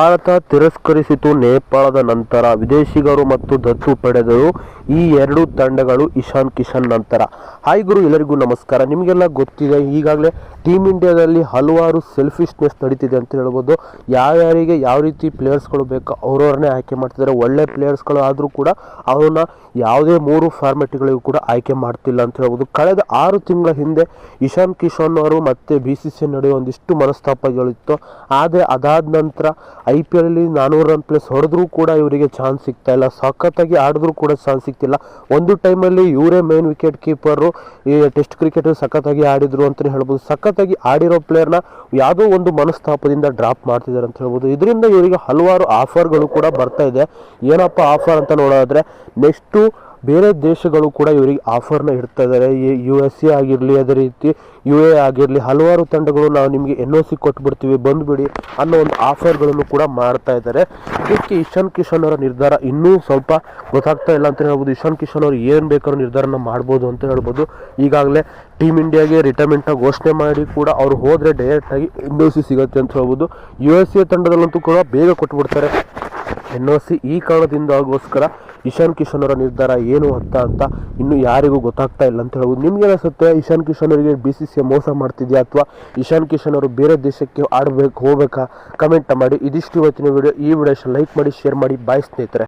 ಭಾರತ ತಿರಸ್ಕರಿಸಿತು ನೇಪಾಳದ ನಂತರ ವಿದೇಶಿಗರು ಮತ್ತು ದತ್ತು ಪಡೆದರು ಈ ಎರಡು ತಂಡಗಳು ಇಶಾನ್ ಕಿಶನ್ ನಂತರ. ಹಾಯ್ ಗುರು, ಎಲ್ಲರಿಗೂ ನಮಸ್ಕಾರ. ನಿಮಗೆಲ್ಲ ಗೊತ್ತಿದೆ, ಈಗಾಗಲೇ ಟೀಮ್ ಇಂಡಿಯಾದಲ್ಲಿ ಹಲವಾರು ಸೆಲ್ಫಿಶ್ನೆಸ್ ನಡೀತಿದೆ ಅಂತ ಹೇಳ್ಬೋದು. ಯಾರ್ಯಾರಿಗೆ ಯಾವ ರೀತಿ ಪ್ಲೇಯರ್ಸ್ಗಳು ಬೇಕೋ ಅವ್ರವ್ರನ್ನೇ ಆಯ್ಕೆ ಮಾಡ್ತಿದ್ದಾರೆ. ಒಳ್ಳೆ ಪ್ಲೇಯರ್ಸ್ಗಳು ಆದರೂ ಕೂಡ ಅವ್ರನ್ನ ಯಾವುದೇ ಮೂರು ಫಾರ್ಮೆಟ್ಗಳಿಗೂ ಕೂಡ ಆಯ್ಕೆ ಮಾಡ್ತಿಲ್ಲ ಅಂತ ಹೇಳ್ಬೋದು. ಕಳೆದ ಆರು ತಿಂಗಳ ಹಿಂದೆ ಇಶಾನ್ ಕಿಶನ್ ಅವರು ಮತ್ತೆ ಬಿ ಸಿ ಸಿ ನಡುವೆ ಒಂದಿಷ್ಟು ಮನಸ್ತಾಪಗಳಿತ್ತು ಆದರೆ ಅದಾದ ನಂತರ ಐ ಪಿ ಎಲ್ಲಿ ನಾನ್ನೂರು ರನ್ ಪ್ಲಸ್ ಹೊಡೆದ್ರೂ ಕೂಡ ಇವರಿಗೆ ಚಾನ್ಸ್ ಸಿಗ್ತಾ ಇಲ್ಲ. ಸಖತ್ತಾಗಿ ಆಡಿದ್ರೂ ಕೂಡ ಚಾನ್ಸ್ ಸಿಗ್ತಿಲ್ಲ. ಒಂದು ಟೈಮಲ್ಲಿ ಇವರೇ ಮೇನ್ ವಿಕೆಟ್ ಕೀಪರು ಈ ಟೆಸ್ಟ್ ಕ್ರಿಕೆಟ್ ಸಖತ್ತಾಗಿ ಆಡಿದ್ರು ಅಂತಲೇ ಹೇಳ್ಬೋದು. ಸಖತ್ತಾಗಿ ಆಡಿರೋ ಪ್ಲೇಯರ್ನ ಯಾವುದೋ ಒಂದು ಮನಸ್ತಾಪದಿಂದ ಡ್ರಾಪ್ ಮಾಡ್ತಿದ್ದಾರೆ ಅಂತ ಹೇಳ್ಬೋದು. ಇದರಿಂದ ಇವರಿಗೆ ಹಲವಾರು ಆಫರ್ಗಳು ಕೂಡ ಬರ್ತಾ ಇದೆ. ಏನಪ್ಪ ಆಫರ್ ಅಂತ ನೋಡೋದಾದ್ರೆ ನೆಕ್ಸ್ಟು ಬೇರೆ ದೇಶಗಳು ಕೂಡ ಇವರಿಗೆ ಆಫರ್ನ ಇಡ್ತಾ ಇದ್ದಾರೆ ಯು ಎಸ್ ಎ ಆಗಿರಲಿ, ಅದೇ ರೀತಿ ಯು ಎ ಆಗಿರಲಿ, ಹಲವಾರು ತಂಡಗಳು ನಾವು ನಿಮಗೆ ಎನ್ ಒ ಸಿ ಕೊಟ್ಬಿಡ್ತೀವಿ, ಬಂದುಬಿಡಿ ಅನ್ನೋ ಒಂದು ಆಫರ್ಗಳನ್ನು ಕೂಡ ಮಾಡ್ತಾ ಇದ್ದಾರೆ ಇದಕ್ಕೆ ಇಶಾನ್ ಕಿಶನ್ ಅವರ ನಿರ್ಧಾರ ಇನ್ನೂ ಸ್ವಲ್ಪ ಗೊತ್ತಾಗ್ತಾ ಇಲ್ಲ ಅಂತ ಹೇಳ್ಬೋದು. ಇಶಾನ್ ಕಿಶನ್ ಅವರು ಏನು ಬೇಕಾದ್ರೂ ನಿರ್ಧಾರನ ಮಾಡ್ಬೋದು ಅಂತ ಹೇಳ್ಬೋದು. ಈಗಾಗಲೇ ಟೀಮ್ ಇಂಡಿಯಾಗೆ ರಿಟೈರ್ಮೆಂಟ್ನ ಘೋಷಣೆ ಮಾಡಿ ಕೂಡ ಅವರು ಹೋದರೆ ಡೈರೆಕ್ಟಾಗಿ ಎನ್ ಒ ಸಿ ಸಿಗುತ್ತೆ ಅಂತ ಹೇಳ್ಬೋದು. ಯು ಎಸ್ ಎ ತಂಡದಲ್ಲಂತೂ ಕೂಡ ಬೇಗ ಕೊಟ್ಬಿಡ್ತಾರೆ. ಎನ್ ಒ ಸಿ ಈ ಕಾರಣದಿಂದಾಗೋಸ್ಕರ ಇಶಾನ್ ಕಿಶನ್ ಅವರ ನಿರ್ಧಾರ ಏನು ಅಂತ ಅಂತ ಇನ್ನು ಯಾರಿಗೂ ಗೊತ್ತಾಗ್ತಾ ಇಲ್ಲ ಅಂತ ಹೇಳ್ಬೋದು ನಿಮ್ಗೆ ಅನಿಸುತ್ತೆ ಇಶಾನ್ ಕಿಶನ್ ಅವರಿಗೆ ಬಿ ಸಿ ಸಿ ಮೋಸ ಮಾಡ್ತಿದ್ಯಾ ಅಥವಾ ಇಶಾನ್ ಕಿಶನ್ ಅವರು ಬೇರೆ ದೇಶಕ್ಕೆ ಆಡಬೇಕು, ಹೋಗ್ಬೇಕಾ? ಕಮೆಂಟ್ ಮಾಡಿ. ಇದಿಷ್ಟು ಇವತ್ತಿನ ವಿಡಿಯೋ ಈ ವಿಡಿಯೋ ಲೈಕ್ ಮಾಡಿ ಶೇರ್ ಮಾಡಿ. ಬಾಯ್ ಸ್ನೇಹಿತರೆ.